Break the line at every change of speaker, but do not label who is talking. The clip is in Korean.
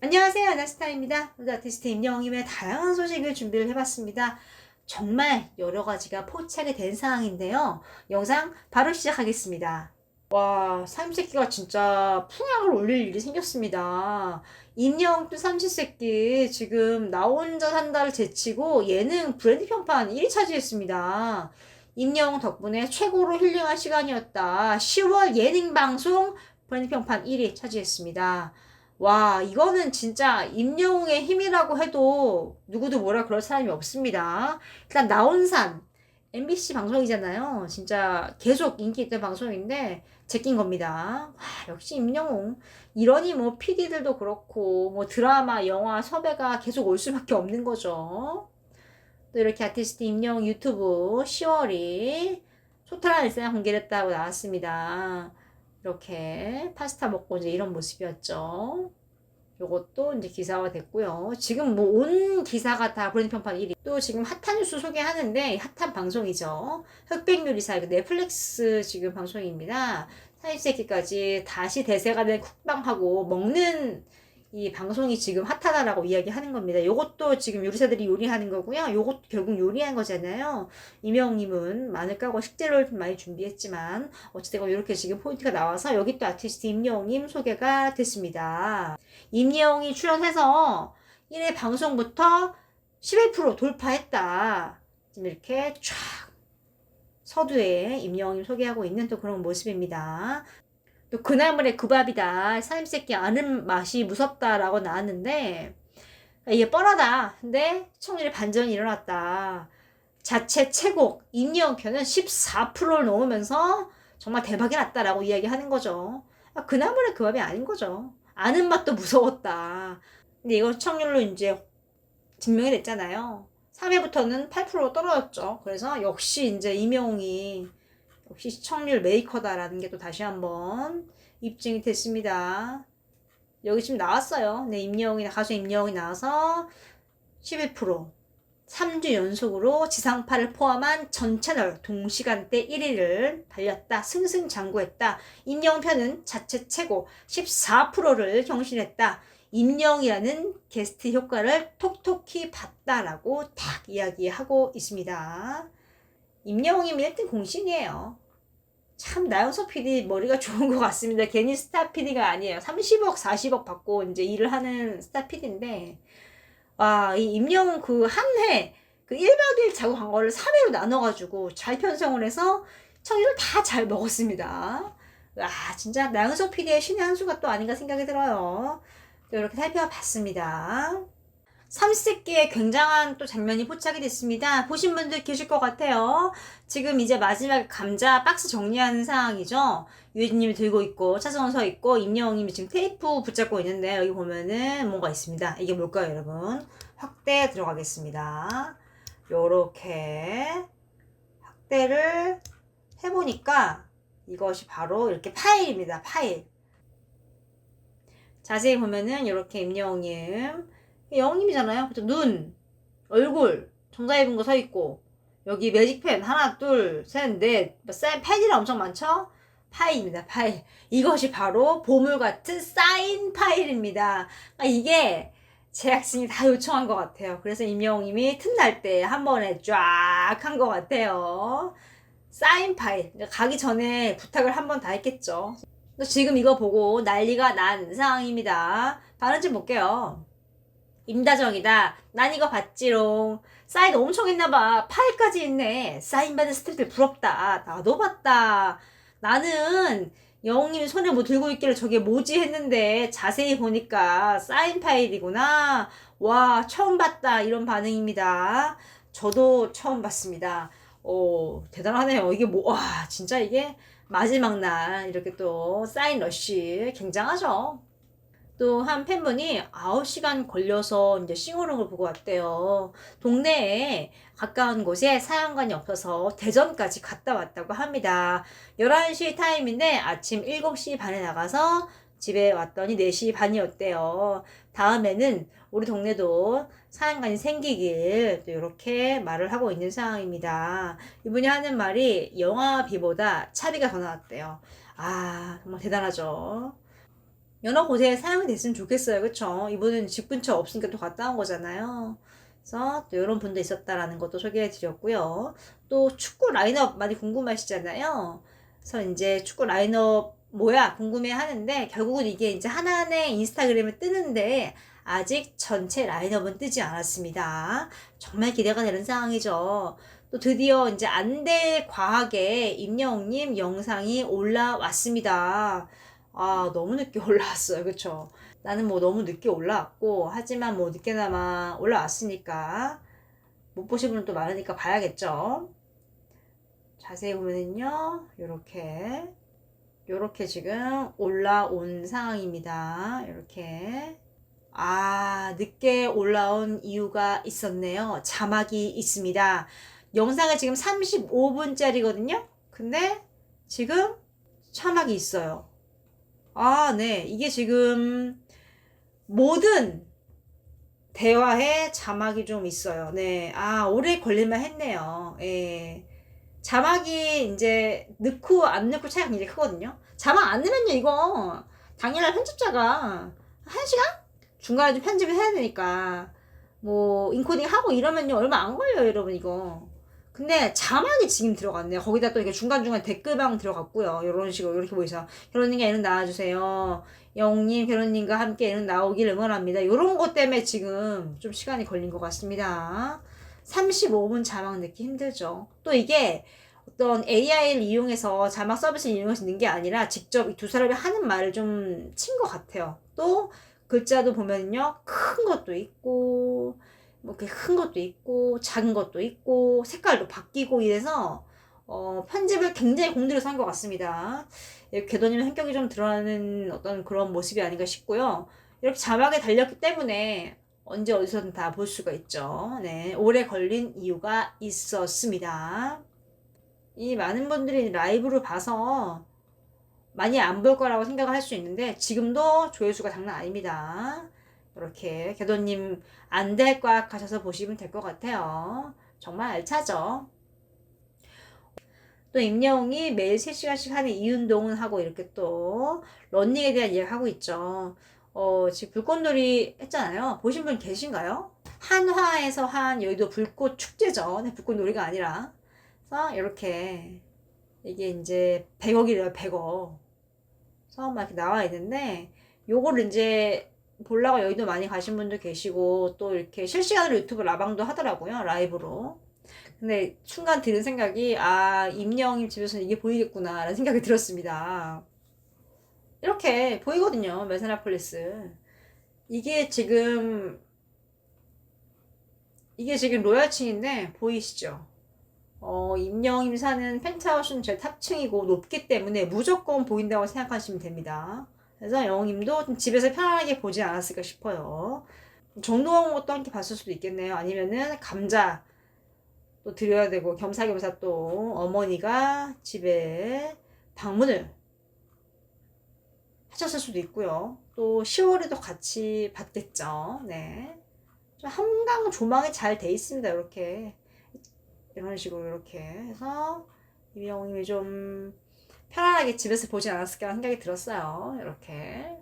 안녕하세요. 아나스타입니다. 오늘 아티스트 임영웅님의 다양한 소식을 준비를 해봤습니다. 정말 여러 가지가 포착이 된 상황인데요. 영상 바로 시작하겠습니다. 와, 삼시세끼가 진짜 풍악을 올릴 일이 생겼습니다. 임영웅 또 삼시세끼 지금 나 혼자 산다를 제치고 예능 브랜드 평판 1위 차지했습니다. 임영웅 덕분에 최고로 힐링한 시간이었다. 10월 예능 방송 브랜드 평판 1위 차지했습니다. 와, 이거는 진짜 임영웅의 힘이라고 해도 누구도 뭐라 그럴 사람이 없습니다. 일단 나온산 MBC 방송이잖아요. 진짜 계속 인기 있던 방송인데 제낀 겁니다. 와, 역시 임영웅. 이러니 뭐 PD들도 그렇고 뭐 드라마, 영화 섭외가 계속 올 수밖에 없는 거죠. 또 이렇게 아티스트 임영웅 유튜브 10월이 소탈한 일상을 공개했다고 나왔습니다. 이렇게 파스타 먹고 이제 이런 모습이었죠. 요것도 이제 기사화 됐고요. 지금 뭐 온 기사가 다 브랜드 평판 1위. 또 지금 핫한 뉴스 소개하는데 핫한 방송이죠. 흑백 요리사 이거 넷플릭스 지금 방송입니다. 40세기까지 다시 대세가 된 쿡방하고 먹는 이 방송이 지금 핫하다라고 이야기하는 겁니다. 요것도 지금 요리사들이 요리하는 거고요. 요것도 결국 요리한 거잖아요. 이명님은 마늘 까고 식재료를 좀 많이 준비했지만 어찌되건 이렇게 지금 포인트가 나와서 여기 또 아티스트 임영웅님 소개가 됐습니다. 임영웅이 출연해서 1회 방송부터 11% 돌파했다. 지금 이렇게 쫙 서두에 임영웅님 소개하고 있는 또 그런 모습입니다. 또 그나물의 그 밥이다. 사임새끼 아는 맛이 무섭다라고 나왔는데 이게 뻔하다. 근데 시청률의 반전이 일어났다. 자체 최고 편은 14%를 넘으면서 정말 대박이 났다라고 이야기하는 거죠. 아, 그나물의 그 밥이 아닌 거죠. 아는 맛도 무서웠다. 근데 이거 시청률로 이제 증명이 됐잖아요. 3회부터는 8%로 떨어졌죠. 그래서 역시 이제 임영웅이 역시 시청률 메이커다라는 게 또 다시 한번 입증이 됐습니다. 여기 지금 나왔어요. 네, 임영웅이, 가수 임영웅이 나와서 11%. 3주 연속으로 지상파를 포함한 전 채널 동시간대 1위를 달렸다. 승승장구했다. 임영웅 편은 자체 최고 14%를 경신했다. 임영이라는 게스트 효과를 톡톡히 봤다라고 딱 이야기하고 있습니다. 임영웅이면 1등 공신이에요. 참 나영석 PD 머리가 좋은 것 같습니다. 괜히 스타 PD가 아니에요. 30억, 40억 받고 이제 일을 하는 스타 PD인데 와, 이 임영웅 그한 회, 그 1박 2일 자고 간 거를 3회로 나눠 가지고 잘 편성을 해서 청일을 다 잘 먹었습니다. 와, 진짜 나영석 PD의 신의 한 수가 또 아닌가 생각이 들어요. 또 이렇게 살펴봤습니다. 삼시세끼의 굉장한 또 장면이 포착이 됐습니다. 보신 분들 계실 것 같아요. 지금 이제 마지막 감자 박스 정리하는 상황이죠. 유혜진님이 들고 있고 차승원 서 있고 임영웅님이 지금 테이프 붙잡고 있는데 여기 보면은 뭔가 있습니다. 이게 뭘까요, 여러분? 확대 들어가겠습니다. 요렇게 확대를 해보니까 이것이 바로 이렇게 파일입니다. 파일. 자세히 보면은 이렇게 임영웅님 영웅님이잖아요. 그죠? 눈, 얼굴, 정자 입은 거 서 있고 여기 매직펜 하나, 둘, 셋, 넷, 사인 펜이랑 엄청 많죠? 파일입니다. 파일. 이것이 바로 보물 같은 사인 파일입니다. 그러니까 이게 제작진이 다 요청한 것 같아요. 그래서 임영웅님이 틈날 때 한 번에 쫙 한 것 같아요. 사인 파일. 가기 전에 부탁을 한 번 다 했겠죠. 지금 이거 보고 난리가 난 상황입니다. 다른 집 볼게요. 임다정이다. 난 이거 봤지롱. 사인 엄청 했나봐. 파일까지 있네. 사인 받은 스태프들 부럽다. 나도 봤다. 나는 영웅님이 손에 뭐 들고 있기를 저게 뭐지 했는데 자세히 보니까 사인 파일이구나. 와, 처음 봤다. 이런 반응입니다. 저도 처음 봤습니다. 오, 대단하네요. 이게 뭐, 와, 진짜 이게 마지막 날 이렇게 또 사인 러쉬 굉장하죠. 또 한 팬분이 9시간 걸려서 이제 싱어롱을 보고 왔대요. 동네에 가까운 곳에 사연관이 없어서 대전까지 갔다 왔다고 합니다. 11시 타임인데 아침 7시 반에 나가서 집에 왔더니 4시 반이었대요. 다음에는 우리 동네도 사연관이 생기길 또 이렇게 말을 하고 있는 상황입니다. 이분이 하는 말이 영화비보다 차비가 더 나왔대요. 아, 정말 대단하죠. 여러 곳에 사용이 됐으면 좋겠어요. 그쵸? 이분은 집 근처 없으니까 또 갔다 온 거잖아요. 그래서 또 이런 분도 있었다라는 것도 소개해 드렸고요. 또 축구 라인업 많이 궁금하시잖아요. 그래서 이제 축구 라인업 뭐야 궁금해 하는데 결국은 이게 이제 하나의 인스타그램에 뜨는데 아직 전체 라인업은 뜨지 않았습니다. 정말 기대가 되는 상황이죠. 또 드디어 이제 안될 과학의 임영웅님 영상이 올라왔습니다. 아, 너무 늦게 올라왔어요. 그쵸? 나는 뭐 너무 늦게 올라왔고, 하지만 뭐 늦게나마 올라왔으니까, 못 보신 분은 또 많으니까 봐야겠죠? 자세히 보면은요, 요렇게, 요렇게 지금 올라온 상황입니다. 요렇게. 아, 늦게 올라온 이유가 있었네요. 자막이 있습니다. 영상은 지금 35분짜리거든요? 근데 지금 자막이 있어요. 아, 네. 이게 지금 모든 대화에 자막이 좀 있어요. 네. 아, 오래 걸릴만 했네요. 예. 자막이 이제 넣고 안 넣고 차이가 굉장히 크거든요. 자막 안 넣으면요, 이거 당연한 편집자가 한 시간? 중간에 좀 편집을 해야 되니까 뭐 인코딩 하고 이러면요 얼마 안 걸려요, 여러분 이거. 근데 자막이 지금 들어갔네요. 거기다 또 이렇게 중간중간 댓글방 들어갔고요. 이런 식으로 이렇게 보이죠. 결혼님과 애는 나와주세요. 영님, 결혼님과 함께 애는 나오길 응원합니다. 이런 것 때문에 지금 좀 시간이 걸린 것 같습니다. 35분 자막 넣기 힘들죠. 또 이게 어떤 AI를 이용해서 자막 서비스를 이용해서 넣는 게 아니라 직접 이두 사람이 하는 말을 좀 친 것 같아요. 또 글자도 보면요. 큰 것도 있고, 뭐 이렇게 큰 것도 있고 작은 것도 있고 색깔도 바뀌고 이래서 어, 편집을 굉장히 공들여서 한 것 같습니다. 궤도님 성격이 좀 드러나는 어떤 그런 모습이 아닌가 싶고요. 이렇게 자막에 달렸기 때문에 언제 어디서든 다 볼 수가 있죠. 네, 오래 걸린 이유가 있었습니다. 이 많은 분들이 라이브로 봐서 많이 안 볼 거라고 생각을 할 수 있는데 지금도 조회수가 장난 아닙니다. 이렇게 개도님 안될꽉 가셔서 보시면 될 것 같아요. 정말 알차죠? 또 임영웅이 매일 3시간씩 하는 이 운동은 하고 이렇게 또 런닝에 대한 이야기 하고 있죠. 어, 지금 불꽃놀이 했잖아요. 보신 분 계신가요? 한화에서 한 여의도 불꽃 축제죠. 네, 불꽃놀이가 아니라. 그래서 이렇게 이게 이제 100억이래요, 100억. 그래서 막 이렇게 나와 있는데 요거를 이제 보려고 여의도 많이 가신 분도 계시고 또 이렇게 실시간으로 유튜브 라방도 하더라고요 라이브로. 근데 순간 드는 생각이 아 임영임 집에서는 이게 보이겠구나 라는 생각이 들었습니다. 이렇게 보이거든요 메세나폴리스. 이게 지금 이게 지금 로얄층인데 보이시죠? 어, 임영임 사는 펜트하우스는 제일 탑층이고 높기 때문에 무조건 보인다고 생각하시면 됩니다. 그래서 영웅님도 좀 집에서 편안하게 보지 않았을까 싶어요. 정동원 것도 함께 봤을 수도 있겠네요. 아니면은 감자 또 드려야 되고 겸사겸사 또 어머니가 집에 방문을 하셨을 수도 있고요. 또 10월에도 같이 봤겠죠. 네. 좀 한강 조망이 잘 돼 있습니다. 이렇게 이런 식으로 이렇게 해서 이명웅님이 좀 편안하게 집에서 보진 않았을까 생각이 들었어요. 이렇게.